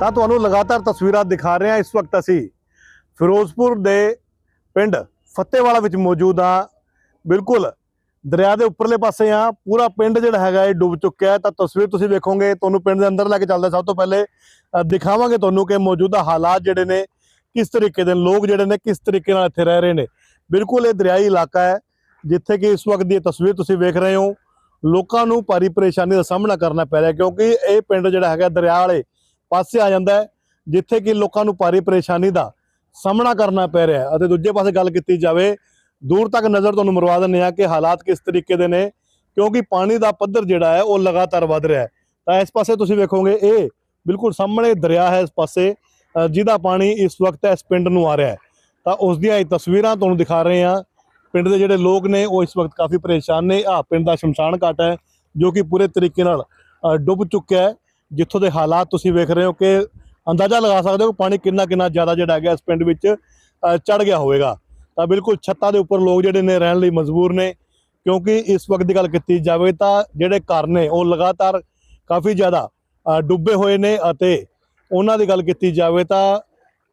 ਤਾਂ ਤੁਹਾਨੂੰ ਲਗਾਤਾਰ ਤਸਵੀਰਾਂ ਦਿਖਾ ਰਹੇ ਹਾਂ ਇਸ ਵਕਤ ਅਸੀਂ। ਫਿਰੋਜ਼ਪੁਰ ਦੇ ਪਿੰਡ ਫੱਤੇਵਾਲਾ ਵਿੱਚ ਮੌਜੂਦ ਹਾਂ। ਬਿਲਕੁਲ ਦਰਿਆ ਦੇ ਉੱਪਰਲੇ ਪਾਸੇ ਆ ਪੂਰਾ ਪਿੰਡ ਜਿਹੜਾ ਹੈਗਾ ਇਹ ਡੁੱਬ ਚੁੱਕਿਆ ਹੈ। ਤਾਂ ਤਸਵੀਰ ਤੁਸੀਂ ਵੇਖੋਗੇ, ਤੁਹਾਨੂੰ ਪਿੰਡ ਦੇ ਅੰਦਰ ਲੈ ਕੇ ਚੱਲਦੇ ਸਭ ਤੋਂ ਪਹਿਲੇ ਦਿਖਾਵਾਂਗੇ ਤੁਹਾਨੂੰ ਕਿ ਮੌਜੂਦਾ ਹਾਲਾਤ ਜਿਹੜੇ ਨੇ, ਕਿਸ ਤਰੀਕੇ ਦੇ ਲੋਕ ਜਿਹੜੇ ਨੇ, ਕਿਸ ਤਰੀਕੇ ਨਾਲ ਇੱਥੇ ਰਹਿ ਰਹੇ ਨੇ। ਬਿਲਕੁਲ ਇਹ ਦਰਿਆਈ ਇਲਾਕਾ ਹੈ, ਜਿੱਥੇ ਕਿ ਇਸ ਵਕਤ ਦੀ ਇਹ ਤਸਵੀਰ ਤੁਸੀਂ ਵੇਖ ਰਹੇ ਹੋ। ਲੋਕਾਂ ਨੂੰ ਭਾਰੀ ਪਰੇਸ਼ਾਨੀ ਦਾ ਸਾਹਮਣਾ ਕਰਨਾ ਪੈ ਰਿਹਾ, ਕਿਉਂਕਿ ਇਹ ਪਿੰਡ ਜਿਹੜਾ ਹੈਗਾ ਦਰਿਆ ਵਾਲੇ ਪਾਸੇ ਆ ਜਾਂਦਾ ਹੈ, ਜਿੱਥੇ ਕਿ ਲੋਕਾਂ ਨੂੰ ਭਾਰੀ ਪਰੇਸ਼ਾਨੀ ਦਾ ਸਾਹਮਣਾ ਕਰਨਾ ਪੈ ਰਿਹਾ ਹੈ। ਅਤੇ ਦੂਜੇ ਪਾਸੇ ਗੱਲ ਕੀਤੀ ਜਾਵੇ, ਦੂਰ ਤੱਕ ਨਜ਼ਰ ਤੁਹਾਨੂੰ ਮਰਵਾ ਦਿੰਦੇ ਆ ਕਿ ਹਾਲਾਤ ਕਿਸ ਤਰੀਕੇ ਦੇ ਨੇ, ਕਿਉਂਕਿ ਪਾਣੀ ਦਾ ਪੱਧਰ ਜਿਹੜਾ ਹੈ, ਉਹ ਲਗਾਤਾਰ ਵੱਧ ਰਿਹਾ ਹੈ। ਤਾਂ ਇਸ ਪਾਸੇ ਤੁਸੀਂ ਵੇਖੋਗੇ, ਇਹ ਬਿਲਕੁਲ ਸਾਹਮਣੇ ਦਰਿਆ ਹੈ ਇਸ ਪਾਸੇ ਜਿਹਦਾ ਪਾਣੀ ਇਸ ਵਕਤ ਇਸ ਪਿੰਡ ਨੂੰ ਆ ਰਿਹਾ ਹੈ। ਤਾਂ ਉਸ ਦੀਆਂ ਇਹ ਤਸਵੀਰਾਂ ਤੁਹਾਨੂੰ ਦਿਖਾ ਰਹੇ ਹਾਂ। ਪਿੰਡ ਦੇ ਜਿਹੜੇ ਲੋਕ ਨੇ, ਉਹ ਇਸ ਵਕਤ ਕਾਫੀ ਪਰੇਸ਼ਾਨ ਨੇ। ਆ ਪਿੰਡ ਦਾ ਸ਼ਮਸ਼ਾਨ ਘਾਟ ਹੈ, ਜੋ ਕਿ ਪੂਰੇ ਤਰੀਕੇ ਨਾਲ ਡੁੱਬ ਚੁੱਕਿਆ ਹੈ। ਜਿੱਥੋਂ ਦੇ ਹਾਲਾਤ ਤੁਸੀਂ ਵੇਖ ਰਹੇ ਹੋ ਕਿ ਅੰਦਾਜ਼ਾ ਲਗਾ ਸਕਦੇ ਹੋ ਕਿ ਪਾਣੀ ਕਿੰਨਾ ਕਿੰਨਾ ਜ਼ਿਆਦਾ ਜਿਹੜਾ ਹੈਗਾ ਇਸ ਪਿੰਡ ਵਿੱਚ ਚੜ ਗਿਆ ਹੋਵੇਗਾ। ਤਾਂ ਬਿਲਕੁਲ ਛੱਤਾਂ ਦੇ ਉੱਪਰ ਲੋਕ ਜਿਹੜੇ ਨੇ ਰਹਿਣ ਲਈ ਮਜਬੂਰ ਨੇ, ਕਿਉਂਕਿ ਇਸ ਵਕਤ ਦੀ ਗੱਲ ਕੀਤੀ ਜਾਵੇ ਤਾਂ ਜਿਹੜੇ ਘਰ ਨੇ ਉਹ ਲਗਾਤਾਰ ਕਾਫੀ ਜ਼ਿਆਦਾ ਡੁੱਬੇ ਹੋਏ ਨੇ ਅਤੇ ਉਹਨਾਂ ਦੀ ਗੱਲ ਕੀਤੀ ਜਾਵੇ ਤਾਂ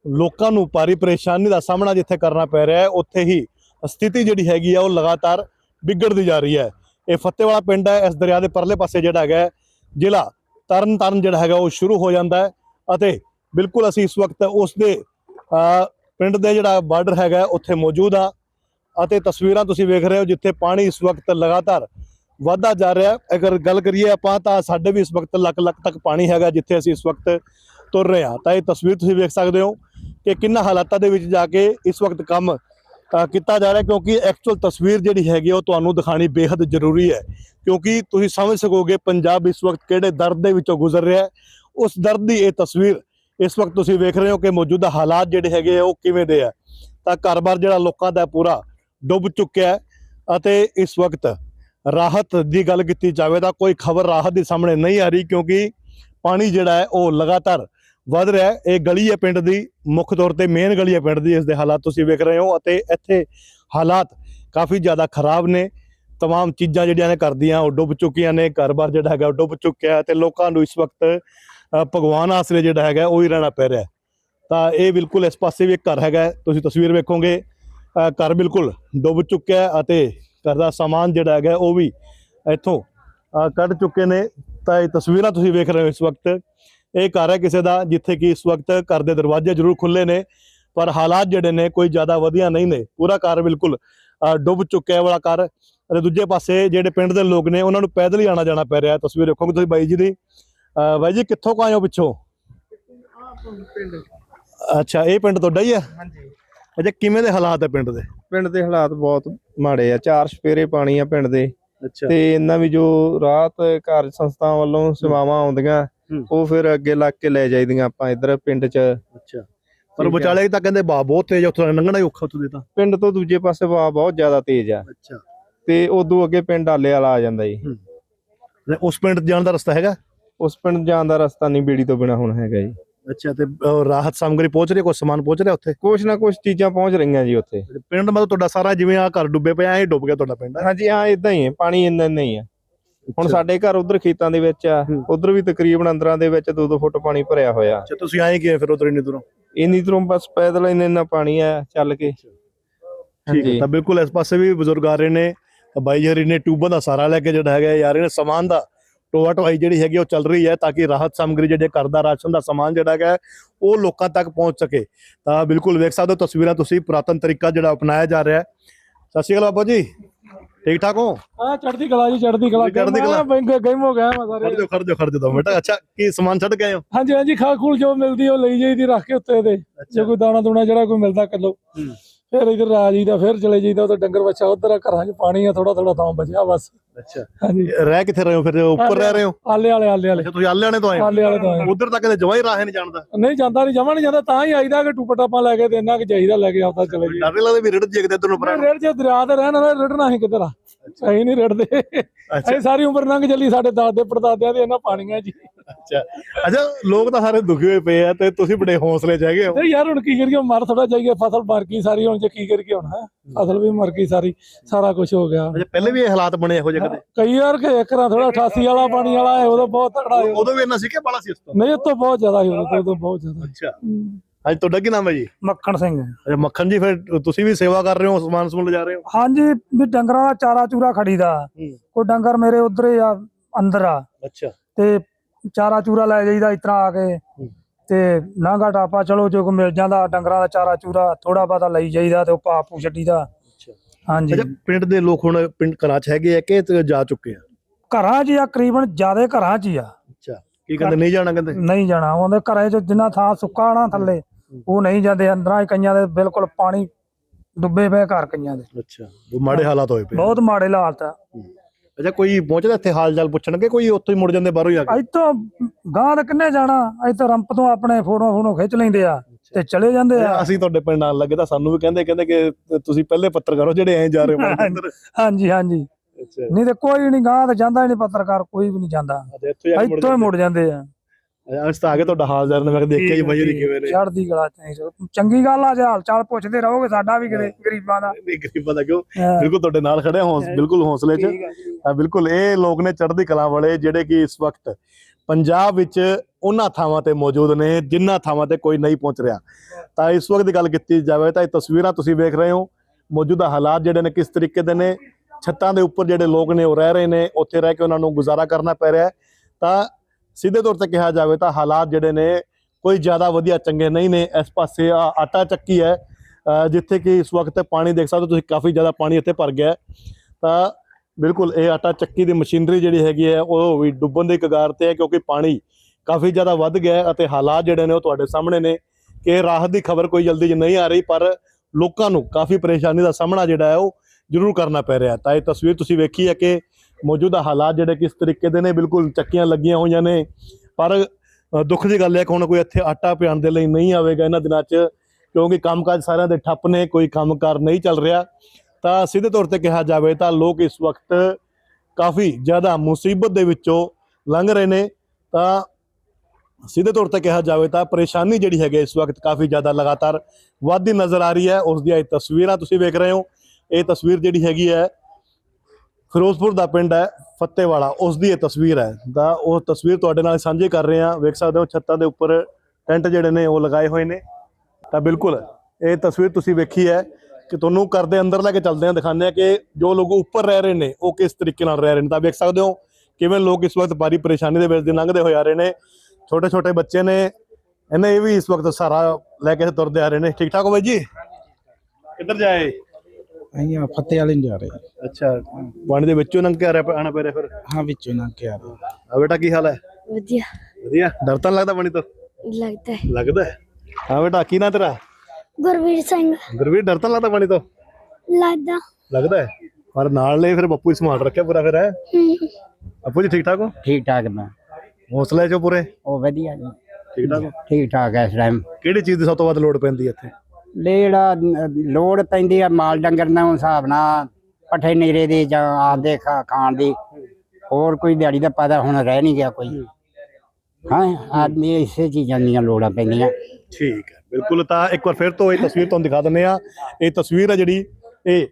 ਲੋਕਾਂ ਨੂੰ ਭਾਰੀ ਪਰੇਸ਼ਾਨੀ ਦਾ ਸਾਹਮਣਾ ਜਿੱਥੇ ਕਰਨਾ ਪੈ ਰਿਹਾ ਹੈ, ਉੱਥੇ ਹੀ ਸਥਿਤੀ ਜਿਹੜੀ ਹੈਗੀ ਆ ਉਹ ਲਗਾਤਾਰ ਵਿਗੜਦੀ ਜਾ ਰਹੀ ਹੈ। ਇਹ ਫੱਤੇਵਾਲਾ ਪਿੰਡ ਹੈ, ਇਸ ਦਰਿਆ ਦੇ ਪਰਲੇ ਪਾਸੇ ਜਿਹੜਾ ਹੈਗਾ ਜ਼ਿਲ੍ਹਾ ਤਰਨ ਤਾਰਨ ਜਿਹੜਾ ਹੈਗਾ ਉਹ ਸ਼ੁਰੂ ਹੋ ਜਾਂਦਾ ਹੈ ਅਤੇ ਬਿਲਕੁਲ ਅਸੀਂ ਇਸ ਵਕਤ ਉਸ ਦੇ ਪਿੰਡ ਦੇ ਜਿਹੜਾ ਬਾਰਡਰ ਹੈਗਾ ਉੱਥੇ ਮੌਜੂਦ ਆ ਅਤੇ ਤਸਵੀਰਾਂ ਤੁਸੀਂ ਵੇਖ ਰਹੇ ਹੋ ਜਿੱਥੇ ਪਾਣੀ ਇਸ ਵਕਤ ਲਗਾਤਾਰ ਵਧਦਾ ਜਾ ਰਿਹਾ ਅਗਰ ਗੱਲ ਕਰੀਏ ਆਪਾਂ ਤਾਂ ਸਾਡੇ ਵੀ ਇਸ ਵਕਤ ਲੱਖ ਲੱਖ ਤੱਕ ਪਾਣੀ ਹੈਗਾ ਜਿੱਥੇ ਅਸੀਂ ਇਸ ਵਕਤ ਤੁਰ ਰਹੇ ਹਾਂ। ਤਾਂ ਇਹ ਤਸਵੀਰ ਤੁਸੀਂ ਵੇਖ ਸਕਦੇ ਹੋ ਕਿ ਕਿੰਨਾ ਹਾਲਾਤਾਂ ਦੇ ਵਿੱਚ ਜਾ ਕੇ ਇਸ ਵਕਤ ਕੰਮ ਕੀਤਾ ਜਾ ਰਿਹਾ ਕਿਉਂਕਿ ਐਕਚੁਅਲ ਤਸਵੀਰ ਜਿਹੜੀ ਹੈਗੀ ਉਹ ਤੁਹਾਨੂੰ ਦਿਖਾਣੀ ਬੇहद ਜ਼ਰੂਰੀ ਹੈ। ਕਿਉਂਕਿ ਤੁਸੀਂ ਸਮਝ ਸਕੋਗੇ ਪੰਜਾਬ ਇਸ ਵਕਤ ਕਿਹੜੇ ਦਰਦ ਦੇ ਵਿੱਚੋਂ ਗੁਜ਼ਰ ਰਿਹਾ ਹੈ। ਉਸ ਦਰਦ ਦੀ ਇਹ ਤਸਵੀਰ ਇਸ ਵਕਤ ਤੁਸੀਂ ਵੇਖ ਰਹੇ ਹੋ ਕਿ ਮੌਜੂਦਾ ਹਾਲਾਤ ਜਿਹੜੇ ਹੈਗੇ ਆ, ਉਹ ਕਿਵੇਂ ਦੇ ਆ। ਤਾਂ ਘਰ-ਬਾਰ ਜਿਹੜਾ ਲੋਕਾਂ ਦਾ ਪੂਰਾ ਡੁੱਬ ਚੁੱਕਿਆ ਹੈ ਅਤੇ ਇਸ ਵਕਤ ਰਾਹਤ ਦੀ ਗੱਲ ਕੀਤੀ ਜਾਵੇ ਤਾਂ ਕੋਈ ਖਬਰ ਰਾਹਤ ਦੇ ਸਾਹਮਣੇ ਨਹੀਂ ਆ ਰਹੀ ਕਿਉਂਕਿ ਪਾਣੀ ਜਿਹੜਾ ਹੈ ਉਹ ਲਗਾਤਾਰ ਵਧ ਰਿਹਾ ਹੈ ਇਹ ਗਲੀ ਹੈ ਪਿੰਡ ਦੀ ਮੁੱਖ ਤੌਰ ਤੇ ਮੇਨ ਗਲੀ ਹੈ ਪਿੰਡ ਦੀ ਇਸ ਦੇ ਹਾਲਾਤ ਤੁਸੀਂ ਵੇਖ ਰਹੇ ਹੋ ਅਤੇ ਇੱਥੇ ਹਾਲਾਤ ਕਾਫੀ ਜ਼ਿਆਦਾ ਖਰਾਬ ਨੇ तमाम ਚੀਜ਼ਾਂ ਜਿਹੜੀਆਂ ਨੇ ਕਰਦੀਆਂ ਉਹ ਡੁੱਬ ਚੁੱਕੀਆਂ ਨੇ ਘਰ-ਬਾਰ ਜਿਹੜਾ ਹੈਗਾ ਉਹ ਡੁੱਬ ਚੁੱਕਿਆ ਹੈ ਤੇ ਲੋਕਾਂ ਨੂੰ ਇਸ ਵਕਤ ਅ, ਭਗਵਾਨ ਆਸਰੇ ਜਿਹੜਾ ਹੈਗਾ ਉਹ ਹੀ ਰਹਿਣਾ ਪੈ ਰਿਹਾ ਹੈ। ਤਾਂ ਇਹ ਬਿਲਕੁਲ ਇਸ ਪਾਸੇ ਵੀ ਇੱਕ ਘਰ ਹੈਗਾ ਹੈ, ਤੁਸੀਂ ਤਸਵੀਰ ਵੇਖੋਗੇ ਅ, ਘਰ ਬਿਲਕੁਲ ਡੁੱਬ ਚੁੱਕਿਆ ਹੈ ਅਤੇ ਘਰ ਦਾ ਸਾਮਾਨ ਜਿਹੜਾ ਹੈਗਾ ਉਹ ਵੀ ਇੱਥੋਂ ਅ, ਕੱਢ ਚੁੱਕੇ ਨੇ ਤਾਂ ਇਹ ਤਸਵੀਰਾਂ ਤੁਸੀਂ ਵੇਖ ਰਹੇ ਹੋ ਇਸ ਵਕਤ ਇਹ ਘਰ ਹੈ ਕਿਸੇ ਦਾ ਜਿੱਥੇ ਕਿ ਇਸ ਵਕਤ ਘਰ ਦੇ ਦਰਵਾਜ਼ੇ ਜ਼ਰੂਰ ਖੁੱਲੇ ਨੇ ਪਰ ਹਾਲਾਤ ਜਿਹੜੇ ਨੇ ਕੋਈ ਜ਼ਿਆਦਾ ਵਧੀਆ ਨਹੀਂ ਨੇ। ਪੂਰਾ ਘਰ ਬਿਲਕੁਲ ਡੁੱਬ ਚੁੱਕਿਆ ਵਾਲਾ ਘਰ। ਅਤੇ ਦੂਜੇ ਪਾਸੇ ਜਿਹੜੇ ਪਿੰਡ ਦੇ ਲੋਕ ਨੇ ਉਹਨਾਂ ਨੂੰ ਪੈਦਲ ਹੀ ਆਣਾ ਜਾਣਾ ਪੈ ਰਿਹਾ। ਤਸਵੀਰ ਦੇਖੋਗੇ ਤੁਸੀਂ ਬਾਈ ਜੀ ਦੀ। ਬਾਈ ਜੀ ਕਿੱਥੋਂ ਆਏ ਹੋ ਪਿੱਛੋਂ? ਪਿੰਡ ਅੱਛਾ ਇਹ ਪਿੰਡ ਤੁਹਾਡਾ ਹੀ ਹੈ? ਹਾਂਜੀ। ਅੱਛਾ ਕਿਵੇਂ ਦੇ ਹਾਲਾਤ ਹੈ ਪਿੰਡ ਦੇ? ਪਿੰਡ ਦੇ ਹਾਲਾਤ ਬਹੁਤ ਮਾੜੇ ਆ। ਚਾਰ ਸਪੇਰੇ ਪਾਣੀ ਆ ਪਿੰਡ ਦੇ। ਅੱਛਾ। ਤੇ ਇਹਨਾਂ ਵੀ ਜੋ ਰਾਤ ਕਾਰਜ ਸੰਸਥਾ ਵੱਲੋਂ ਸੇਵਾਵਾਂ ਆਉਂਦੀਆਂ। ਉਹ ਫਿਰ ਅੱਗੇ ਲੱਗ ਕੇ ਲੈ ਜਾਈਦੀਆਂ ਆਪਾਂ ਇੱਧਰ ਪਿੰਡ 'ਚ। ਅੱਛਾ। ਪਰ ਵਿਚਾਲੇ ਤਾਂ ਕਹਿੰਦੇ ਬਾ ਬਹੁਤ ਤੇਜ਼ ਉੱਥੋਂ ਲੰਘਣਾ ਹੀ ਔਖਾ ਉੱਥੋਂ ਦੇ ਤਾਂ। ਪਿੰਡ ਤੋਂ ਦੂਜੇ ਪਾਸੇ ਵਹਾਅ ਬਹੁਤ ਜ਼ਿਆਦਾ ਤੇਜ਼ ਆ। ਅੱਛਾ। ਤੇ ਉਦੋਂ ਅੱਗੇ ਪਿੰਡ ਆਲੇ ਵਾਲਾ ਆ ਜਾਂਦਾ ਜੀ। ਉਸ ਪਿੰਡ ਜਾਣ ਦਾ ਰਸਤਾ ਹੈਗਾ? ਉਸ ਪਿੰਡ ਜਾਣ ਦਾ ਰਸਤਾ ਨਹੀਂ ਬੀੜੀ ਤੋਂ ਬਿਨਾ ਹੁਣ ਹੈਗਾ ਜੀ। ਅੱਛਾ ਤੇ ਰਾਹਤ ਸਾਮਗਰੀ ਪਹੁੰਚ ਰਹੀ ਹੈ? ਕੋਈ ਸਮਾਨ ਪਹੁੰਚ ਰਿਹਾ ਉੱਥੇ? ਕੁਛ ਨਾ ਕੁਛ ਚੀਜ਼ਾਂ ਪਹੁੰਚ ਰਹੀਆਂ ਜੀ ਉੱਥੇ। ਪਿੰਡ ਮਤਲਬ ਤੁਹਾਡਾ ਸਾਰਾ ਜਿਵੇਂ ਆ ਘਰ ਡੁੱਬੇ ਪਿਆ ਐਂ ਡੁੱਬ ਗਿਆ ਤੁਹਾਡਾ ਪਿੰਡ। ਹਾਂਜੀ ਹਾਂ ਇਦਾਂ ਹੀ ਹੈ ਪਾਣੀ ਇੰਨਾ ਨਹੀਂ ਆ। ਹੁਣ ਸਾਡੇ ਘਰ ਉਧਰ ਖੇਤਾਂ ਦੇ ਵਿੱਚ ਆ। ਉਧਰ ਵੀ ਤਕਰੀਬਨ ਅੰਦਰਾਂ ਦੇ ਵਿੱਚ 2-2 ਫੁੱਟ ਪਾਣੀ ਭਰਿਆ ਹੋਇਆ। ਅੱਛਾ ਤੁਸੀਂ ਆਏ ਕਿਵੇਂ ਫਿਰ ਉਧਰ ਇੰਨੀ ਦੂਰੋਂ? ਇੰਨੀ ਦੂਰੋਂ ਬਸ ਪੈਦਲ ਇੰਨਾ ਇੰਨਾ ਪਾਣੀ ਆ ਚੱਲ ਕੇ। ਠੀਕ ਹੈ ਤਾਂ ਬਿਲਕੁਲ ਇਸ ਪਾਸੇ ਵੀ ਬਜ਼ੁਰਗ ਆ ਰਹੇ ਨੇ ਤਾਂ ਬਾਈ ਹਰੀ ਨੇ ਟਿਊਬਾਂ ਦਾ ਸਾਰਾ ਲੈ ਕੇ ਜਿਹੜਾ ਹੈਗਾ ਇਹ ਆ ਰਹੇ ਨੇ ਸਮਾਨ ਦਾ ਟੋਆ ਢੋਆਈ ਜਿਹੜੀ ਹੈਗੀ ਉਹ ਚੱਲ ਰਹੀ ਹੈ ਤਾਂ ਕਿ ਰਾਹਤ ਸਾਮਗਰੀ ਜਿਹੜੇ ਘਰ ਦਾ ਰਾਸ਼ਨ ਦਾ ਸਮਾਨ ਜਿਹੜਾ ਹੈਗਾ ਹੈ, ਉਹ ਲੋਕਾਂ ਤੱਕ ਪਹੁੰਚ ਸਕੇ। ਤਾਂ ਬਿਲਕੁਲ ਵੇਖ ਸਕਦੇ ਹੋ ਤਸਵੀਰਾਂ ਤੁਸੀਂ ਪੁਰਾਤਨ ਤਰੀਕਾ ਜਿਹੜਾ ਅਪਣਾਇਆ ਜਾ ਰਿਹਾ ਹੈ। ਸਤਿ ਸ਼੍ਰੀ ਅਕਾਲ ਬਾਬਾ ਜੀ। ਠੀਕ ਠਾਕ ਹੋ? ਆ ਚੜਦੀ ਕਲਾ ਜੀ ਚੜਦੀ ਕਲਾ। ਚੜ੍ਹਦੀ ਕਲਾ। ਬੈਂਕ ਗੇਮ ਹੋ ਗਿਆ ਮੈਂ ਸਾਰੇ। ਖੜ ਜਾਓ ਖੜ ਜਾਓ ਬੇਟਾ ਅੱਛਾ ਕੀ ਸਮਾਨ ਛੱਡ ਆਏ ਹੋ? ਹਾਂਜੀ ਹਾਂਜੀ ਖਾ ਖੂਲ ਜੋ ਮਿਲਦੀ ਉਹ ਲਈ ਜਾਈਦੀ ਰੱਖ ਕੇ ਉੱਤੇ ਦੇ ਜੇ ਕੋਈ ਦਾਣਾ ਦੂਣਾ ਜਿਹੜਾ ਕੋਈ ਮਿਲਦਾ ਕਿਲੋ ਹੂੰ। ਫਿਰ ਇਧਰ ਆ ਜਾਈਦਾ ਫਿਰ ਚਲੇ ਜਾਈਦਾ ਉਹ ਡੰਗਰ ਬੱਚਾ ਉਧਰ ਘਰਾਂ 'ਚ ਪਾਣੀ ਆ ਥੋੜਾ ਥੋੜਾ ਥਾਂ ਬਚਿਆ ਬਸ। ਅੱਛਾ। ਹਾਂਜੀ। ਰਹਿ ਕਿੱਥੇ ਰਹੇ ਹੋ ਫਿਰ? ਉੱਪਰ ਰਹਿ ਰਹੇ ਹੋ? ਆਲੇ ਵਾਲੇ ਆਲੇ ਵਾਲੇ ਅੱਛਾ ਤੁਸੀਂ ਆਲਿਆਣੇ ਤੋਂ ਆਏ ਆਲੇ ਵਾਲੇ ਤੋਂ ਆਏ। ਉਧਰ ਤੱਕ ਦੇ ਜਵਾਈ ਰਾਹ ਨਹੀਂ ਜਾਣਦਾ ਨਹੀਂ ਜਾਂਦਾ ਨਹੀਂ ਜਮਾ ਨਹੀਂ ਜਾਂਦਾ ਤਾਂ ਹੀ ਆਈਦਾ ਕਿ ਟੂਪਾ ਟਾਪਾ ਲੈ ਕੇ ਤੇ ਇੰਨਾ ਕਿ ਜਾਈਦਾ ਲੈ ਕੇ ਆਉਂਦਾ ਚਲੇ ਜੀ ਡਰ ਲੱਗਦਾ ਵੀ ਰਿੜ ਜੇ ਕਿਤੇ ਤੈਨੂੰ ਪਰਾਂ ਰੇੜ ਜੇ ਦਰਿਆ ਤੇ ਰਹਿਣ ਵਾਲਾ ਰੜਨਾ ਹੀ ਕਿੱਧਰ ਆ? ਅਸੀਂ ਨਹੀਂ ਰੜਦੇ। ਅੱਛਾ। ਅਸੀਂ ਸਾਰੀ ਉਮਰ ਲੰਘ ਚੱਲੀ ਸਾਡੇ ਦਾਦੇ ਪੜਦਾਦਿਆਂ ਦੇ ਇਹਨਾਂ ਪਾਣੀਆਂ ਜੀ। ਅੱਛਾ। ਅੱਛਾ ਲੋਕ ਤਾਂ ਸਾਰੇ ਦੁਖੀ ਹੋਏ ਪਏ ਆ ਤੇ ਤੁਸੀਂ ਬੜੇ ਹੌਸਲੇ ਚ ਹੈਗੇ ਹੋ। ਯਾਰ ਹੁਣ ਕੀ ਕਰੀਏ ਮਰ ਥੋੜਾ ਜਾਈਏ ਫਸਲ ਮਰ ਗਈ ਸਾਰੀ ਹੁਣ ਜੇ ਕੀ ਕਰੀਏ ਹੁਣ ਹੈਂ? ਫਸਲ ਵੀ ਮਰ ਗਈ ਸਾਰੀ ਸਾਰਾ ਕੁਝ ਹੋ ਗਿਆ। ਅੱਛਾ ਪਹਿਲੇ ਵੀ ਇਹ ਹਾਲਾਤ ਬਣੇ ਇਹੋ ਜਿਹੇ ਕਦੇ? ਕਈ ਵਾਰ ਕਿ ਏਕਰਾਂ ਥੋੜਾ 88 ਵਾਲਾ ਪਾਣੀ ਵਾਲਾ ਹੈ ਉਦੋਂ ਬਹੁਤ ਤਕੜਾ ਹੈ ਉਦੋਂ ਵੀ ਇੰਨਾ ਸੀ ਕਿ ਬਾਲਾ ਸੀ ਉਸ ਤੋਂ? ਨਹੀਂ ਇਹ ਤੋਂ ਬਹੁਤ ਜ਼ਿਆਦਾ ਹੀ ਉਦੋਂ ਬਹੁਤ ਜ਼ਿਆਦਾ ਅੱਛਾ। ਹਮ। ਅੱਜ ਤੁਹਾਡਾ ਕੀ ਨਾਮ ਹੈ ਜੀ? ਮੱਖਣ ਸਿੰਘ। ਅੱਛਾ ਮੱਖਣ ਜੀ ਫਿਰ ਤੁਸੀਂ ਵੀ ਸੇਵਾ ਕਰ ਰਹੇ ਹੋ ਸਮਾਨ ਸਮੂਨ ਲਿਜਾ ਰਹੇ ਹੋ? ਹਾਂਜੀ ਵੀ ਡੰਗਰਾਂ ਦਾ ਚਾਰਾ ਚੂਰਾ ਖੜੀਦਾ। ਹੂੰ। ਕੋਈ ਡੰਗਰ ਮੇਰੇ ਉਧਰ ਆ ਅੰਦਰ ਆ। ਅੱਛਾ। ਤੇ ਚਾਰਾ ਚੂਰਾ ਲੈ ਜਾਈਦਾ ਇਸ ਤਰ੍ਹਾਂ ਆ ਕੇ। ਤੇ ਨਾਂਗਾ ਟਾਪਾ ਚਲੋ ਜੋ ਕੋ ਮਿਲ ਜਾਂਦਾ ਡੰਗਰਾਂ ਦਾ ਚਾਰਾ ਚੂਰਾ ਥੋੜਾ ਬਹੁਤਾ ਲਈ ਜਾਈਦਾ ਤੇ ਉਹ ਪਾਪੂ ਛੱਡੀਦਾ। ਅੱਛਾ। ਹਾਂਜੀ। ਅੱਛਾ ਪਿੰਡ ਦੇ ਲੋਕ ਹੁਣ ਪਿੰਡ ਘਰਾਂ ਚ ਹੈਗੇ ਆ ਕਿ ਤੇ ਜਾ ਚੁੱਕੇ ਆ? ਘਰਾਂ 'ਚ ਆ ਕਰੀਬਨ ਜਿਆਦੇ ਘਰਾਂ 'ਚ ਹੀ ਆ। ਅੱਛਾ ਕੀ ਕਹਿੰਦੇ ਨਹੀਂ ਜਾਣਾ ਕਹਿੰਦੇ? ਨਹੀਂ ਜਾਣਾ ਉਹਦੇ ਘਰਾਂ 'ਚ ਜਿੰਨਾ ਥਾਂ ਸੁੱਕਾ ਨਾ ਥੱਲੇ ਉਹ ਨਹੀਂ ਜਾਂਦੇ ਅੰਦਰਾਂ ਹੀ ਕਈਆਂ ਦੇ ਬਿਲਕੁਲ ਪਾਣੀ ਡੁੱਬੇ ਪਏ ਘਰ ਕਈਆਂ ਦੇ। ਅੱਛਾ ਉਹ ਮਾੜੇ ਹਾਲਾਤ ਹੋਏ ਪਏ। ਬਹੁਤ ਮਾੜੇ ਹਾਲਾਤ ਆ। ਅੱਛਾ ਕੋਈ ਪਹੁੰਚਦਾ ਇੱਥੇ ਹਾਲ ਚਾਲ ਪੁੱਛਣਗੇ ਕੋਈ ਉੱਥੋਂ ਹੀ ਮੁੜ ਜਾਂਦੇ ਬਾਹਰੋਂ ਹੀ ਆ ਕੇ? ਇੱਥੋਂ ਗਾਂ ਤੇ ਕਿੰਨੇ ਜਾਣਾ ਇੱਥੇ ਰੰਪ ਤੋਂ ਆਪਣੇ ਫੋਟੋ ਫੋਟੋ ਖਿੱਚ ਲੈਂਦੇ ਆ ਤੇ ਚਲੇ ਜਾਂਦੇ ਆ। ਅਸੀਂ ਤੁਹਾਡੇ ਪਿੰਡ ਨਾਲ ਲੱਗੇ ਤਾਂ ਸਾਨੂੰ ਵੀ ਕਹਿੰਦੇ ਕਹਿੰਦੇ ਕਿ ਤੁਸੀਂ ਪਹਿਲੇ ਪੱਤਰਕਾਰ ਹੋ ਜਿਹੜੇ ਐਂ ਜਾ ਰਹੇ ਹੋ ਹਾਂਜੀ ਹਾਂਜੀ। ਨਹੀਂ ਤੇ ਕੋਈ ਨਹੀਂ ਗਾਂ ਤੇ ਜਾਂਦਾ ਹੀ ਨਹੀਂ ਪੱਤਰਕਾਰ ਕੋਈ ਵੀ ਨਹੀਂ ਜਾਂਦਾ। ਇੱਥੋਂ ਹੀ ਮੁੜ ਜਾਂਦੇ ਆ। ਅੱਜ ਤਾਂ ਆ ਤੁਹਾਡਾ ਹਾਲ ਚਾਲ ਨੇ ਮੈਂ ਦੇਖਿਆ ਜੀ ਬਾਈ ਕਿਵੇਂ ਨੇ। ਚੜ੍ਹਦੀ ਗਲਾ ਚ ਨਹੀਂ ਸੋ- ਚੰਗੀ ਗੱਲ ਆ ਜੇ ਹਾਲ ਚਾਲ ਪੁੱਛਦੇ ਰਹੋਗੇ ਸਾਡਾ ਵੀ ਕਿਤੇ ਗਰੀਬਾਂ ਦਾ। ਨਹੀਂ ਗਰੀਬਾਂ ਦਾ ਕਿਉਂ। ਬਿਲਕੁਲ ਤੁਹਾਡੇ ਨਾਲ ਖੜੇ ਹਾਂ ਹੌਸ- ਬਿਲਕੁਲ ਹੌਸਲੇ 'ਚ। ਬਿਲਕੁਲ ਇਹ ਲੋਕ ਨੇ ਚੜ੍ਹਦੀ ਕਲਾ ਵਾਲੇ ਜਿਹੜੇ ਕਿ ਇਸ ਵਕਤ ਪੰਜਾਬ ਵਿੱਚ ਉਹਨਾਂ ਥਾਵਾਂ ਤੇ ਮੌਜੂਦ ਨੇ ਜਿਨ੍ਹਾਂ ਥਾਵਾਂ ਤੇ ਕੋਈ ਨਹੀਂ ਪਹੁੰਚ ਰਿਹਾ। ਤਾਂ ਇਸ ਵਕਤ ਦੀ ਗੱਲ ਕੀਤੀ ਜਾਵੇ ਤਾਂ ਇਹ ਤਸਵੀਰਾਂ ਤੁਸੀਂ ਵੇਖ ਰਹੇ ਹੋ। ਮੌਜੂਦਾ ਹਾਲਾਤ ਜਿਹੜੇ ਨੇ ਕਿਸ ਤਰੀਕੇ ਦੇ ਨੇ। ਛੱਤਾਂ ਦੇ ਉੱਪਰ ਜਿਹੜੇ ਲੋਕ ਨੇ ਉਹ ਰਹਿ ਰਹੇ ਨੇ ਉੱਥੇ ਰਹਿ ਕੇ ਉਹਨਾਂ ਨੂੰ ਗੁਜ਼ਾਰਾ ਕਰਨਾ ਪੈ ਰਿਹਾ ਤਾਂ ਸਿੱਧੇ ਤੌਰ ਤੇ ਕਿਹਾ ਜਾਵੇ ਤਾਂ ਹਾਲਾਤ ਜਿਹੜੇ ਨੇ ਕੋਈ ਜ਼ਿਆਦਾ ਵਧੀਆ ਚੰਗੇ ਨਹੀਂ ਨੇ। ਇਸ ਪਾਸੇ ਆਟਾ ਚੱਕੀ ਹੈ ਜਿੱਥੇ ਕਿ ਇਸ ਵਕਤ ਪਾਣੀ ਦੇਖ ਸਕਦੇ ਹੋ ਤੁਸੀਂ ਕਾਫੀ ਜ਼ਿਆਦਾ ਪਾਣੀ ਇੱਥੇ ਭਰ ਗਿਆ ਤਾਂ ਬਿਲਕੁਲ ਇਹ ਆਟਾ ਚੱਕੀ ਦੀ ਮਸ਼ੀਨਰੀ ਜਿਹੜੀ ਹੈਗੀ ਹੈ, ਉਹ ਵੀ ਡੁੱਬਣ ਦੀ ਕਗਾਰ ਤੇ ਹੈ ਕਿਉਂਕਿ ਪਾਣੀ ਕਾਫੀ ਜ਼ਿਆਦਾ ਵੱਧ ਗਿਆ ਅਤੇ ਹਾਲਾਤ ਜਿਹੜੇ ਨੇ ਉਹ ਤੁਹਾਡੇ ਸਾਹਮਣੇ ਨੇ ਕਿ ਰਾਹਤ ਦੀ ਖਬਰ ਕੋਈ ਜਲਦੀ 'ਚ ਨਹੀਂ ਆ ਰਹੀ, ਪਰ ਲੋਕਾਂ ਨੂੰ ਕਾਫੀ ਪਰੇਸ਼ਾਨੀ ਦਾ ਸਾਹਮਣਾ ਜਿਹੜਾ ਹੈ ਉਹ ਜ਼ਰੂਰ ਕਰਨਾ ਪੈ ਰਿਹਾ ਤਾਂ ਇਹ ਤਸਵੀਰ ਤੁਸੀਂ ਵੇਖੀ ਹੈ ਕਿ ਮੌਜੂਦਾ ਹਾਲਾਤ ਜਿਹੜੇ ਕਿਸ ਤਰੀਕੇ ਦੇ ਨੇ, ਬਿਲਕੁਲ ਚੱਕੀਆਂ ਲੱਗੀਆਂ ਹੋਈਆਂ ਨੇ। ਪਰ ਦੁੱਖ ਦੀ ਗੱਲ ਹੈ ਕਿ ਹੁਣ ਕੋਈ ਇੱਥੇ ਆਟਾ ਪਿਆਉਣ ਦੇ ਲਈ ਨਹੀਂ ਆਵੇਗਾ ਇਹਨਾਂ ਦਿਨਾਂ 'ਚ, ਕਿਉਂਕਿ ਕੰਮਕਾਜ ਸਾਰਿਆਂ ਦੇ ਠੱਪ ਨੇ, ਕੋਈ ਕੰਮਕਾਰ ਨਹੀਂ ਚੱਲ ਰਿਹਾ। ਤਾਂ ਸਿੱਧੇ ਤੌਰ ਤੇ ਕਿਹਾ ਜਾਵੇ ਤਾਂ ਲੋਕ ਇਸ ਵਕਤ ਕਾਫੀ ਜ਼ਿਆਦਾ ਮੁਸੀਬਤ ਦੇ ਵਿੱਚੋਂ ਲੰਘ ਰਹੇ ਨੇ। ਤਾਂ ਸਿੱਧੇ ਤੌਰ ਤੇ ਕਿਹਾ ਜਾਵੇ ਤਾਂ ਪਰੇਸ਼ਾਨੀ ਜਿਹੜੀ ਹੈਗੀ ਇਸ ਵਕਤ ਕਾਫੀ ਜ਼ਿਆਦਾ ਲਗਾਤਾਰ ਵੱਧਦੀ ਨਜ਼ਰ ਆ ਰਹੀ ਹੈ। ਉਸ ਦੀਆਂ ਇਹ ਤਸਵੀਰਾਂ ਤੁਸੀਂ ਵੇਖ ਰਹੇ ਹੋ। ਇਹ ਤਸਵੀਰ ਜਿਹੜੀ ਹੈਗੀ ਹੈ ਫਿਰੋਜ਼ਪੁਰ ਦਾ ਪਿੰਡ ਹੈ ਫੱਤੇਵਾਲਾ ਉਸ ਦੀ ਇਹ ਤਸਵੀਰ ਹੈ। ਤਾਂ ਉਹ ਤਸਵੀਰ ਤੁਹਾਡੇ ਨਾਲ ਸਾਂਝੀ ਕਰ ਰਹੇ ਹਾਂ। ਵੇਖ ਸਕਦੇ ਹੋ, ਛੱਤਾਂ ਦੇ ਉੱਪਰ ਟੈਂਟ ਜਿਹੜੇ ਨੇ, ਉਹ ਲਗਾਏ ਹੋਏ ਨੇ। ਤਾਂ ਬਿਲਕੁਲ, ਇਹ ਤਸਵੀਰ ਤੁਸੀਂ ਵੇਖੀ ਹੈ ਕਿ ਤੁਹਾਨੂੰ ਘਰ ਦੇ ਅੰਦਰ ਲੈ ਕੇ ਚੱਲਦੇ ਹਾਂ, ਦਿਖਾਉਂਦੇ ਹਾਂ ਕਿ ਜੋ ਲੋਕ ਉੱਪਰ ਰਹਿ ਰਹੇ ਨੇ, ਉਹ ਕਿਸ ਤਰੀਕੇ ਨਾਲ ਰਹਿ ਰਹੇ ਨੇ। ਤਾਂ ਵੇਖ ਸਕਦੇ ਹੋ, ਕਿਵੇਂ ਲੋਕ ਇਸ ਵਕਤ ਭਾਰੀ ਪਰੇਸ਼ਾਨੀ ਦੇ ਵਿੱਚ ਦੀ ਲੰਘਦੇ ਹੋਏ ਆ ਰਹੇ ਨੇ। ਛੋਟੇ ਛੋਟੇ ਬੱਚੇ ਨੇ, ਇਹਨੇ ਇਹ ਵੀ ਇਸ ਵਕਤ ਸਾਰਾ ਲੈ ਕੇ ਤੁਰਦੇ ਆ ਰਹੇ ਨੇ। ਠੀਕ ਠਾਕ ਹੋ ਬਾਈ ਜੀ? ਕਿੱਧਰ ਜਾਏ ਅਸੀਂ ਆ ਫੱਤੇ ਵਾਲੇ ਨੂੰ ਜਾ ਰਹੇ। ਹਾਂ। ਅੱਛਾ ਪਾਣੀ ਦੇ ਵਿੱਚੋਂ ਲੰਘ ਕੇ ਆ ਰਿਹਾ ਆਣਾ ਪੈ ਰਿਹਾ ਫਿਰ? ਹਾਂ ਵਿੱਚੋਂ ਕੇ ਆ ਰਹੇ। ਆ ਬੇਟਾ ਕੀ ਹਾਲ ਹੈ? ਵਧੀਆ। ਵਧੀਆ? ਡਰ ਤਾਂ ਨੀ ਲੱਗਦਾ ਪਾਣੀ ਤੋਂ? ਲੱਗਦਾ ਹੈ। ਲੱਗਦਾ ਹੈ? ਹਾਂ ਬੇਟਾ ਕੀ ਨਾਂ ਤੇਰਾ? ਗੁਰਵੀਰ ਸਿੰਘ। ਗੁਰਵੀਰ ਡਰ ਤਾਂ ਨੀ ਲੱਗਦਾ ਪਾਣੀ ਤੋਂ? ਲੱਗਦਾ। ਲੱਗਦਾ ਹੈ? ਪਰ ਨਾਲ ਲਈ ਫਿਰ ਬੱਪੂ ਹੀ ਸੰਭਾਲ ਰੱਖਿਆ ਪੂਰਾ ਫਿਰ ਹੈ? ਹਮ, ਅੱਪੂ ਜੀ ਠੀਕ ਠਾਕ ਹੋ? ਠੀਕ ਠਾਕ ਮੈਂ ਹੌਸਲੇ ਚੋਂ ਪੂਰੇ? ਉਹ ਵਧੀਆ ਜੀ। ਠੀਕ ਠਾਕ ਹੋ? ਠੀਕ ਠਾਕ ਐ ਇਸ ਟਾਈਮ ਕਿਹੜੀ ਚੀਜ਼ ਦੀ ਸਭ ਤੋਂ ਵੱਧ ਲੋੜ ਪੈਂਦੀ ਹੈ ਇੱਥੇ? ਲੇੜਾ ਲੋੜ ਪੈਂਦੀ ਆ ਮਾਲ ਡੰਗਰ ਨਾਲ ਹਿਸਾਬ ਨਾਲ, ਪੱਠੇ ਨੀਰੇ ਦੀ ਜਾਂ ਆਪਦੇ ਖਾਣ ਦੀ। ਹੋਰ ਕੋਈ ਦਿਹਾੜੀ ਦਾ ਪਤਾ ਹੁਣ ਰਹਿ ਨਹੀਂ ਗਿਆ ਕੋਈ। ਹਾਂ, ਆਦਮੀ ਇਸੇ ਚੀਜ਼ਾਂ ਦੀਆਂ ਲੋੜਾਂ ਪੈਂਦੀਆਂ। ਠੀਕ ਹੈ, ਬਿਲਕੁਲ ਤਾਂ ਇੱਕ ਵਾਰ ਫਿਰ ਤੋਂ ਇਹ ਤਸਵੀਰ ਤੁਹਾਨੂੰ ਦਿਖਾ ਦਿੰਦੇ ਆ ਇਹ ਤਸਵੀਰ ਹੈ ਜਿਹੜੀ, ਇਹ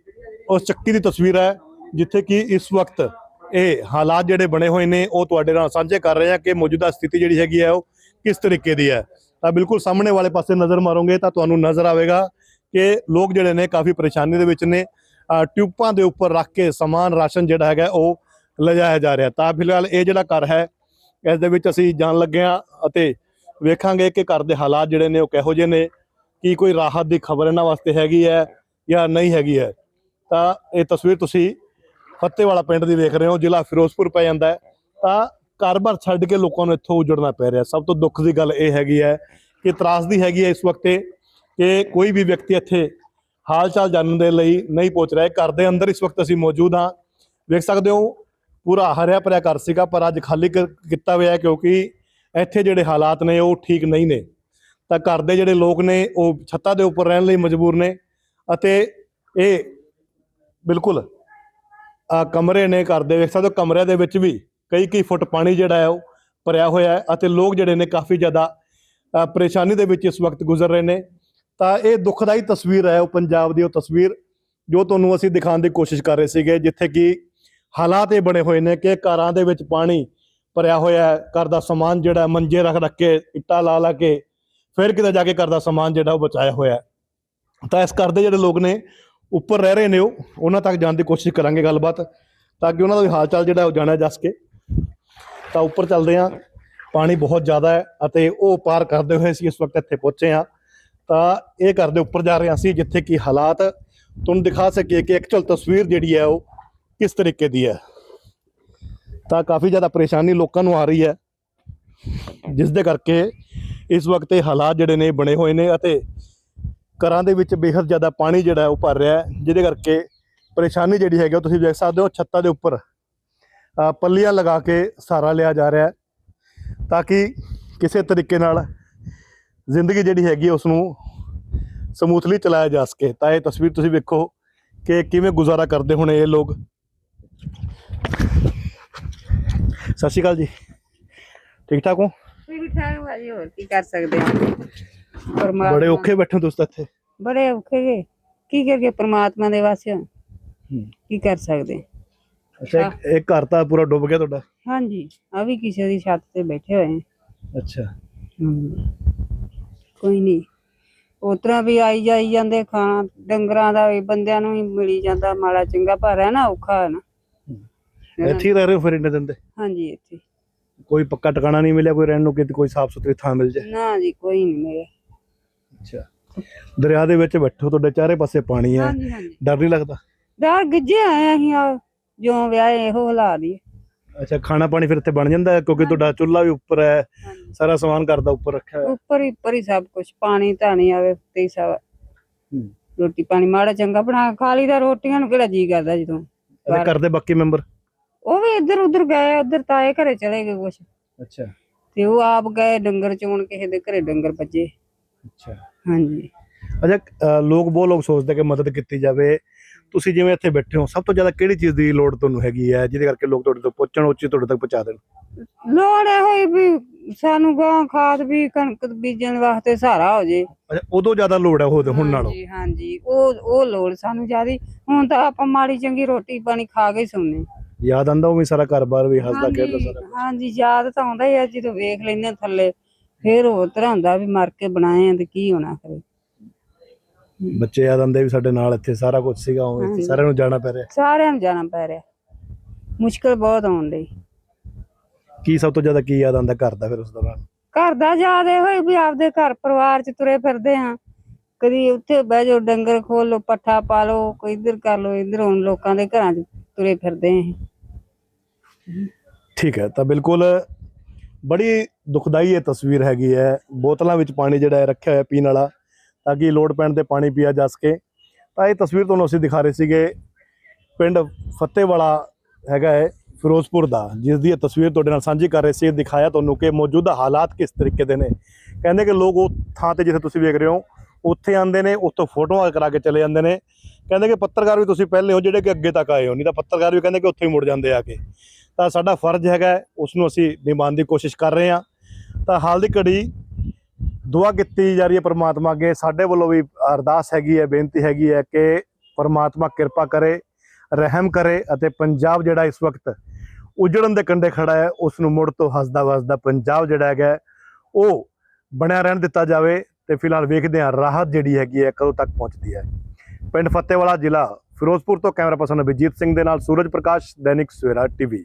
ਉਸ ਚੱਕੀ ਦੀ ਤਸਵੀਰ ਹੈ, ਜਿੱਥੇ ਕਿ ਇਸ ਵਕਤ ਇਹ ਹਾਲਾਤ ਜਿਹੜੇ ਬਣੇ ਹੋਏ ਨੇ, ਉਹ ਤੁਹਾਡੇ ਨਾਲ ਸਾਂਝੇ ਕਰ ਰਹੇ ਆ ਕਿ ਮੌਜੂਦਾ ਸਥਿਤੀ ਜਿਹੜੀ ਹੈਗੀ ਹੈ ਉਹ ਕਿਸ ਤਰੀਕੇ ਦੀ ਹੈ? ਤਾਂ ਬਿਲਕੁਲ ਸਾਹਮਣੇ ਵਾਲੇ ਪਾਸੇ ਨਜ਼ਰ ਮਾਰੋਗੇ ਤਾਂ ਤੁਹਾਨੂੰ ਨਜ਼ਰ ਆਵੇਗਾ ਕਿ ਲੋਕ ਜਿਹੜੇ ਨੇ ਕਾਫੀ ਪਰੇਸ਼ਾਨੀ ਦੇ ਵਿੱਚ ਨੇ। ਅਹ ਟਿਊਬਾਂ ਦੇ ਉੱਪਰ ਰੱਖ ਕੇ ਸਮਾਨ ਰਾਸ਼ਨ ਜਿਹੜਾ ਹੈਗਾ ਉਹ ਲਿਜਾਇਆ ਜਾ ਰਿਹਾ। ਤਾਂ ਫਿਲਹਾਲ ਇਹ ਜਿਹੜਾ ਘਰ ਹੈ, ਇਸ ਦੇ ਵਿੱਚ ਅਸੀਂ ਜਾਣ ਲੱਗੇ ਹਾਂ ਅਤੇ ਵੇਖਾਂਗੇ ਕਿ ਘਰ ਦੇ ਹਾਲਾਤ ਜਿਹੜੇ ਨੇ ਉਹ ਕਿਹੋ ਜਿਹੇ ਨੇ, ਕੀ ਕੋਈ ਰਾਹਤ ਦੀ ਖਬਰ ਇਹਨਾਂ ਵਾਸਤੇ ਹੈਗੀ ਹੈ ਜਾਂ ਨਹੀਂ ਹੈਗੀ ਹੈ। ਤਾਂ ਇਹ ਤਸਵੀਰ ਤੁਸੀਂ ਫੱਤੇਵਾਲਾ ਪਿੰਡ ਦੀ ਵੇਖ ਰਹੇ ਹੋ, ਜ਼ਿਲ੍ਹਾ ਫਿਰੋਜ਼ਪੁਰ ਪੈ ਜਾਂਦਾ ਹੈ। ਤਾਂ ਘਰ-ਬਾਰ ਛੱਡ ਕੇ ਲੋਕਾਂ ਨੂੰ ਇੱਥੋਂ ਉਜੜਨਾ ਪੈ ਰਿਹਾ। ਸਭ ਤੋਂ ਦੁੱਖ ਦੀ ਗੱਲ ਇਹ ਹੈਗੀ ਹੈ ਕਿ ਤਰਾਸਦੀ ਹੈਗੀ ਹੈ ਇਸ ਵਕਤ ਕਿ ਕੋਈ ਵੀ ਵਿਅਕਤੀ ਇੱਥੇ ਹਾਲ ਚਾਲ ਜਾਣਨ ਦੇ ਲਈ ਨਹੀਂ ਪਹੁੰਚ ਰਿਹਾ। ਘਰ ਦੇ ਅੰਦਰ ਇਸ ਵਕਤ ਅਸੀਂ ਮੌਜੂਦ ਹਾਂ। ਵੇਖ ਸਕਦੇ ਹੋ, ਪੂਰਾ ਹਰਿਆ ਭਰਿਆ ਘਰ ਸੀਗਾ, ਪਰ ਅੱਜ ਖਾਲੀ ਕਰ- ਕੀਤਾ ਹੋਇਆ ਕਿਉਂਕਿ ਇੱਥੇ ਜਿਹੜੇ ਹਾਲਾਤ ਨੇ ਉਹ ਠੀਕ ਨਹੀਂ ਨੇ। ਤਾਂ ਘਰ ਦੇ ਜਿਹੜੇ ਲੋਕ ਨੇ, ਉਹ ਛੱਤਾਂ ਦੇ ਉੱਪਰ ਰਹਿਣ ਲਈ ਮਜਬੂਰ ਨੇ ਅਤੇ ਇਹ ਬਿਲਕੁਲ ਕਮਰੇ ਨੇ ਘਰ ਦੇ। ਵੇਖ ਸਕਦੇ ਹੋ, ਕਮਰਿਆਂ ਦੇ ਵਿੱਚ ਵੀ ਕਈ ਕਈ ਫੁੱਟ ਪਾਣੀ ਜਿਹੜਾ ਹੈ ਉਹ ਭਰਿਆ ਹੋਇਆ ਹੈ ਅਤੇ ਲੋਕ ਜਿਹੜੇ ਨੇ ਕਾਫੀ ਜ਼ਿਆਦਾ ਪਰੇਸ਼ਾਨੀ ਦੇ ਵਿੱਚ ਇਸ ਵਕਤ ਗੁਜ਼ਰ ਰਹੇ ਨੇ। ਤਾਂ ਇਹ ਦੁਖਦਾਈ ਤਸਵੀਰ ਹੈ, ਉਹ ਪੰਜਾਬ ਦੀ ਉਹ ਤਸਵੀਰ, ਜੋ ਤੁਹਾਨੂੰ ਅਸੀਂ ਦਿਖਾਉਣ ਦੀ ਕੋਸ਼ਿਸ਼ ਕਰ ਰਹੇ ਸੀਗੇ, ਜਿੱਥੇ ਕਿ ਹਾਲਾਤ ਇਹ ਬਣੇ ਹੋਏ ਨੇ ਕਿ ਘਰਾਂ ਦੇ ਵਿੱਚ ਪਾਣੀ ਭਰਿਆ ਹੋਇਆ ਹੈ, ਘਰ ਦਾ ਸਮਾਨ ਜਿਹੜਾ ਮੰਜੇ ਰੱਖ ਰੱਖ ਕੇ, ਇੱਟਾਂ ਲਾ ਲਾ ਕੇ, ਫਿਰ ਕਿਤੇ ਜਾ ਕੇ ਘਰ ਦਾ ਸਮਾਨ ਜਿਹੜਾ ਉਹ ਬਚਾਇਆ ਹੋਇਆ ਤਾਂ ਇਸ ਘਰ ਦੇ ਜਿਹੜੇ ਲੋਕ ਨੇ, ਉੱਪਰ ਰਹਿ ਰਹੇ ਨੇ ਉਹ, ਉਹਨਾਂ ਤੱਕ ਜਾਣ ਦੀ ਕੋਸ਼ਿਸ਼ ਕਰਾਂਗੇ ਗੱਲਬਾਤ, ਤਾਂ ਕਿ ਉਹਨਾਂ ਦਾ ਵੀ ਹਾਲ ਚਾਲ ਜਿਹੜਾ ਉਹ ਜਾਣਿਆ ਜਾ ਸਕੇ। ਤਾਂ ਉੱਪਰ ਚੱਲਦੇ ਹਾਂ। ਪਾਣੀ ਬਹੁਤ ਜ਼ਿਆਦਾ ਹੈ ਅਤੇ ਉਹ ਪਾਰ ਕਰਦੇ ਹੋਏ ਅਸੀਂ ਇਸ ਵਕਤ ਇੱਥੇ ਪਹੁੰਚੇ ਹਾਂ। ਤਾਂ ਇਹ ਘਰ ਦੇ ਉੱਪਰ ਜਾ ਰਹੇ ਹਾਂ ਅਸੀਂ, ਜਿੱਥੇ ਕਿ ਹਾਲਾਤ ਤੁਹਾਨੂੰ ਦਿਖਾ ਸਕੀਏ ਕਿ ਐਕਚੁਅਲ ਤਸਵੀਰ ਜਿਹੜੀ ਹੈ ਉਹ ਕਿਸ ਤਰੀਕੇ ਦੀ ਹੈ। ਤਾਂ ਕਾਫੀ ਜ਼ਿਆਦਾ ਪਰੇਸ਼ਾਨੀ ਲੋਕਾਂ ਨੂੰ ਆ ਰਹੀ ਹੈ, ਜਿਸ ਦੇ ਕਰਕੇ ਇਸ ਵਕਤ ਇਹ ਹਾਲਾਤ ਜਿਹੜੇ ਨੇ ਬਣੇ ਹੋਏ ਨੇ ਅਤੇ ਘਰਾਂ ਦੇ ਵਿੱਚ ਬੇਹੱਦ ਜ਼ਿਆਦਾ ਪਾਣੀ ਜਿਹੜਾ ਉਹ ਭਰ ਰਿਹਾ ਹੈ, ਜਿਹਦੇ ਕਰਕੇ ਪਰੇਸ਼ਾਨੀ ਜਿਹੜੀ ਹੈਗੀ ਉਹ ਤੁਸੀਂ ਦੇਖ ਸਕਦੇ ਹੋ ਛੱਤਾਂ ਦੇ ਉੱਪਰ। ਪੱਲੀਆਂ ਲਗਾ ਕੇ ਸਹਾਰਾ ਲਿਆ ਜਾ ਰਿਹਾ ਹੈ ਤਾਂ ਕਿ ਕਿਸੇ ਤਰੀਕੇ ਨਾਲ ਜ਼ਿੰਦਗੀ ਜਿਹੜੀ ਹੈਗੀ ਉਸ ਨੂੰ ਸਮੂਥਲੀ ਚਲਾਇਆ ਜਾ ਸਕੇ। ਤਾਂ ਇਹ ਤਸਵੀਰ ਤੁਸੀਂ ਵੇਖੋ ਕਿ ਕਿਵੇਂ ਗੁਜ਼ਾਰਾ ਕਰਦੇ ਹੋਣੇ ਇਹ ਲੋਕ। ਸਤਿ ਸ਼੍ਰੀ ਅਕਾਲ ਜੀ। ਠੀਕ ਠਾਕ ਹੋ? ਠੀਕ ਠਾਕ ਭਾਜੀ ਹੋਰ ਕੀ ਕਰ ਸਕਦੇ ਹਾਂ ਪਰਮਾਤਮਾ ਬੜੇ ਔਖੇ ਬੈਠੇ ਤੁਸੀਂ ਇੱਥੇ। ਬੜੇ ਔਖੇ ਜੇ। ਕੀ ਕਰੀਏ ਪ੍ਰਮਾਤਮਾ ਦੇ ਵਾਸਤੇ ਕੀ ਕਰ ਸਕਦੇ? ਅੱਛਾ ਇੱਕ- ਇੱਕ ਘਰ ਤਾਂ ਪੂਰਾ ਡੁੱਬ ਗਿਆ ਤੁਹਾਡਾ? ਹਾਂਜੀ ਆ ਵੀ ਕਿਸੇ ਦੀ ਛੱਤ ਤੇ ਬੈਠੇ ਹੋਏ ਅੱਛਾ। ਹਮ। ਕੋਈ ਨਹੀਂ ਉਤਰਾ ਵੀ ਆਈ ਜਾਈ ਜਾਂਦੇ ਖਾਣਾ ਡੰਗਰਾਂ ਦਾ ਵੀ ਬੰਦਿਆਂ ਨੂੰ ਵੀ ਮਿਲੀ ਜਾਂਦਾ ਮਾੜਾ ਚੰਗਾ ਪਰ ਹੈ ਨਾ ਔਖਾ ਹੈ ਨਾ। ਇੱਥੇ ਹੀ ਰਹਿ ਰਹੇ ਹੋ ਫਿਰ ਇੰਨੇ ਦਿਨ ਹਾਂਜੀ ਇੱਥੇ। ਕੋਈ ਪੱਕਾ ਟਿਕਾਣਾ ਨਹੀਂ ਮਿਲਿਆ ਕੋਈ ਰਹਿਣ ਨੂੰ ਕਿਤੇ ਕੋਈ ਸਾਫ਼ ਸੁਥਰੀ ਥਾਂ ਮਿਲ ਜਾਏ? ਨਾ ਜੀ ਕੋਈ ਨਹੀਂ ਮੇਰੇ ਅੱਛਾ। ਦਰਿਆ ਦੇ ਵਿੱਚ ਬੈਠੋ ਤੁਹਾਡੇ ਚਾਰੇ ਪਾਸੇ ਪਾਣੀ ਹੈ ਹਾਂਜੀ ਹਾਂਜੀ। ਡਰ ਨਹੀਂ ਲੱਗਦਾ? ਡਰ ਗਿੱਜੇ ਆਏ ਅਸੀਂ ਆ ਜਿਉਂ ਵਿਆਹੇ ਇਹੋ ਹਾਲਾਤ ਹੀ। ਅੱਛਾ ਖਾਣਾ ਪਾਣੀ ਫਿਰ ਇੱਥੇ ਬਣ ਜਾਂਦਾ ਹੈ ਕਿਉਂਕਿ ਤੁਹਾਡਾ ਚੁੱਲ੍ਹਾ ਵੀ ਉੱਪਰ ਹੈ ਸਾਰਾ ਸਮਾਨ ਘਰ ਦਾ ਉੱਪਰ ਰੱਖਿਆ ਹੋਇਆ। ਉੱਪਰ ਹੀ ਉੱਪਰ ਹੀ ਸਭ ਕੁਝ ਪਾਣੀ ਧਾਣੀ ਆਵੇ ਉੱਤੇ ਹੀ ਸਭ। ਹੂੰ। ਰੋਟੀ ਪਾਣੀ ਮਾੜਾ ਚੰਗਾ ਬਣਾ ਖਾ ਲਈਦਾ ਰੋਟੀਆਂ ਨੂੰ ਕਿਹੜਾ ਜੀ ਕਰਦਾ ਜਦੋਂ ਅਤੇ ਘਰ ਦੇ ਬਾਕੀ ਮੈਂਬਰ? ਉਹ ਵੀ ਇੱਧਰ ਉੱਧਰ ਗਏ ਉੱਧਰ ਤਾਏ ਘਰੇ ਚਲੇ ਗਏ ਕੁਛ। ਅੱਛਾ। ਤੇ ਉਹ ਆਪ ਗਏ ਡੰਗਰ ਚੋਣ ਕਿਸੇ ਦੇ ਘਰੇ ਡੰਗਰ ਬੱਜੇ ਅੱਛਾ। ਹਾਂਜੀ। ਅੱਛਾ ਅ, ਲੋਕ ਬਹੁਤ ਲੋਕ ਸੋਚਦੇ ਕਿ ਮਦਦ ਕੀਤੀ ਜਾਵੇ। ਤੁਸੀਂ ਜਿਵੇਂ ਇੱਥੇ ਬੈਠੇ ਹੋ ਸਭ ਤੋਂ ਜ਼ਿਆਦਾ ਕਿਹੜੀ ਚੀਜ਼ ਦੀ ਲੋੜ ਤੁਹਾਨੂੰ ਹੈਗੀ ਹੈ ਜਿਹਦੇ ਕਰਕੇ ਲੋਕ ਤੁਹਾਡੇ ਤੋਂ ਪੁੱਛਣ ਉਹ ਚੀਜ਼ ਤੁਹਾਡੇ ਤੱਕ ਪਹੁੰਚਾ ਦੇਣ? ਲੋੜ ਇਹ ਹੋਈ ਵੀ ਸਾਨੂੰ ਗਾਂ ਖਾਦ ਵੀ ਕਣਕ ਬੀਜਣ ਵਾਸਤੇ ਸਹਾਰਾ ਹੋ ਜੇ। ਅੱਛਾ ਉਦੋਂ ਜ਼ਿਆਦਾ ਲੋੜ ਹੈ ਉਹ ਹੁਣ ਨਾਲੋਂ? ਹਾਂਜੀ ਹਾਂਜੀ ਉਹ ਉਹ ਲੋੜ ਸਾਨੂੰ ਜਿਆਦੀ। ਹੁਣ ਤਾਂ ਆਪਾਂ ਮਾੜੀ ਚੰਗੀ ਰੋਟੀ ਪਾਣੀ ਖਾ ਕੇ ਸੌਂਦੇ ਯਾਦ ਆਂਦਾ ਉਹ ਵੀ ਸਾਰਾ ਘਰ-ਬਾਰ ਵੀ ਹੱਸਦਾ ਖੇਡਦਾ ਸਾਰਾ ਹਾਂਜੀ ਯਾਦ ਤਾਂ ਆਉਂਦਾ ਹੀ ਆ ਜਦੋਂ ਵੇਖ ਲੈਂਦੇ ਥੱਲੇ। ਫੇਰ ਹੋਰ ਤਰ੍ਹਾਂ ਹੁੰਦਾ ਵੀ ਮਰ ਕੇ ਬਣਾਏ ਆ ਤੇ ਕੀ ਹੋਣਾ ਕਰੇ ਬੱਚੇ ਯਾਦ ਆਂਦੇ ਵੀ ਸਾਡੇ ਨਾਲ ਇੱਥੇ ਸਾਰਾ ਕੁਝ ਸੀਗਾ ਉਵੇਂ ਹਾਂਜੀ। ਸਾਰਿਆਂ ਨੂੰ ਜਾਣਾ ਪੈ ਰਿਹਾ। ਸਾਰਿਆਂ ਨੂੰ ਜਾਣਾ ਪੈ ਰਿਹਾ। ਮੁਸ਼ਕਲ ਬਹੁਤ ਆਉਣ ਡਈ। ਕੀ ਸਭ ਤੋਂ ਜ਼ਿਆਦਾ ਕੀ ਯਾਦ ਆਂਦਾ ਘਰ ਦਾ ਫਿਰ ਉਸ ਦੌਰਾਨ? ਘਰ ਦਾ ਯਾਦ ਇਹ ਹੋਈ ਵੀ ਆਪਦੇ ਘਰ ਪਰਿਵਾਰ ਚ ਤੁਰੇ ਫਿਰਦੇ ਹਾਂ। ਕਦੀ ਉੱਥੇ ਬਹਿ ਜਾਓ ਡੰਗਰ ਖੋਲ ਲਓ ਪੱਠਾ ਪਾ ਲਓ ਕੋਈ ਇੱਧਰ ਕਰ ਲਓ ਇੱਧਰ ਹੁਣ ਲੋਕਾਂ ਦੇ ਘਰਾਂ ਚ ਤੁਰੇ ਫਿਰਦੇ ਹਾਂ। ਠੀਕ ਹੈ ਤਾਂ ਬਿਲਕੁਲ ਬੜੀ ਦੁਖਦਾਈ ਇਹ ਤਸਵੀਰ ਹੈਗੀ ਹੈ। ਬੋਤਲਾਂ ਵਿੱਚ ਪਾਣੀ ਜਿਹੜਾ ਹੈ ਰੱਖਿਆ ਹੋਇਆ ਪੀਣ ਵਾਲਾ। ਤਾਂ ਕਿ ਲੋੜ ਪੈਣ ਤੇ ਪਾਣੀ ਪੀਆ ਜਾ ਸਕੇ। ਤਾਂ ਇਹ ਤਸਵੀਰ ਤੁਹਾਨੂੰ ਅਸੀਂ ਦਿਖਾ ਰਹੇ ਸੀਗੇ ਪਿੰਡ ਫੱਤੇਵਾਲਾ ਹੈਗਾ ਹੈ ਫਿਰੋਜ਼ਪੁਰ ਦਾ ਜਿਸ ਦੀ ਇਹ ਤਸਵੀਰ ਤੁਹਾਡੇ ਨਾਲ ਸਾਂਝੀ ਕਰ ਰਹੇ ਸੀ। ਦਿਖਾਇਆ ਤੁਹਾਨੂੰ ਕਿ ਮੌਜੂਦਾ ਹਾਲਾਤ ਕਿਸ ਤਰੀਕੇ ਦੇ ਨੇ। ਕਹਿੰਦੇ ਕਿ ਲੋਕ ਉਹ ਥਾਂ ਤੇ ਜਿੱਥੇ ਤੁਸੀਂ ਵੇਖ ਰਹੇ ਹੋ ਉੱਥੇ ਆਉਂਦੇ ਨੇ ਉੱਥੋਂ ਫੋਟੋਆਂ ਕਰਾ ਕੇ ਚਲੇ ਜਾਂਦੇ ਨੇ। ਕਹਿੰਦੇ ਕਿ ਪੱਤਰਕਾਰ ਵੀ ਤੁਸੀਂ ਪਹਿਲੇ ਹੋ ਜਿਹੜੇ ਕਿ ਅੱਗੇ ਤੱਕ ਆਏ ਹੋ ਨਹੀਂ ਤਾਂ ਪੱਤਰਕਾਰ ਵੀ ਕਹਿੰਦੇ ਕਿ ਉੱਥੇ ਹੀ ਮੁੜ ਜਾਂਦੇ ਆ ਕੇ। ਤਾਂ ਸਾਡਾ ਫਰਜ਼ ਹੈਗਾ ਹੈ, ਉਸ ਨੂੰ ਅਸੀਂ ਨਿਭਾਉਣ ਦੀ ਕੋਸ਼ਿਸ਼ ਕਰ ਰਹੇ ਹਾਂ। ਤਾਂ ਹਾਲ ਦੀ ਘੜੀ ਦੁਆ ਕੀਤੀ ਜਾ ਰਹੀ ਹੈ ਪਰਮਾਤਮਾ ਅੱਗੇ। ਸਾਡੇ ਵੱਲੋਂ ਵੀ ਅਰਦਾਸ ਹੈਗੀ ਹੈ, ਬੇਨਤੀ ਹੈਗੀ ਹੈ ਕਿ ਪਰਮਾਤਮਾ ਕਿਰਪਾ ਕਰੇ, ਰਹਿਮ ਕਰੇ ਅਤੇ ਪੰਜਾਬ ਜਿਹੜਾ ਇਸ ਵਕਤ ਉਜੜਨ ਦੇ ਕੰਢੇ ਖੜਾ ਹੈ ਉਸ ਨੂੰ ਮੁੜ ਤੋਂ ਹੱਸਦਾ ਵਸਦਾ ਪੰਜਾਬ ਜਿਹੜਾ ਹੈਗਾ ਉਹ ਬਣਿਆ ਰਹਿਣ ਦਿੱਤਾ ਜਾਵੇ ਤੇ ਫਿਲਹਾਲ ਵੇਖਦੇ ਹਾਂ ਰਾਹਤ ਜਿਹੜੀ ਹੈਗੀ ਹੈ ਕਦੋਂ ਤੱਕ ਪਹੁੰਚਦੀ ਹੈ। ਪਿੰਡ ਫਤਿਹਵਾਲਾ ਜ਼ਿਲ੍ਹਾ ਫਿਰੋਜ਼ਪੁਰ ਤੋਂ ਕੈਮਰਾ ਪਰਸਨ ਅਭਿਜੀਤ ਸਿੰਘ ਦੇ ਨਾਲ ਸੂਰਜ ਪ੍ਰਕਾਸ਼, ਦੈਨਿਕ ਸਵੇਰਾ ਟੀਵੀ।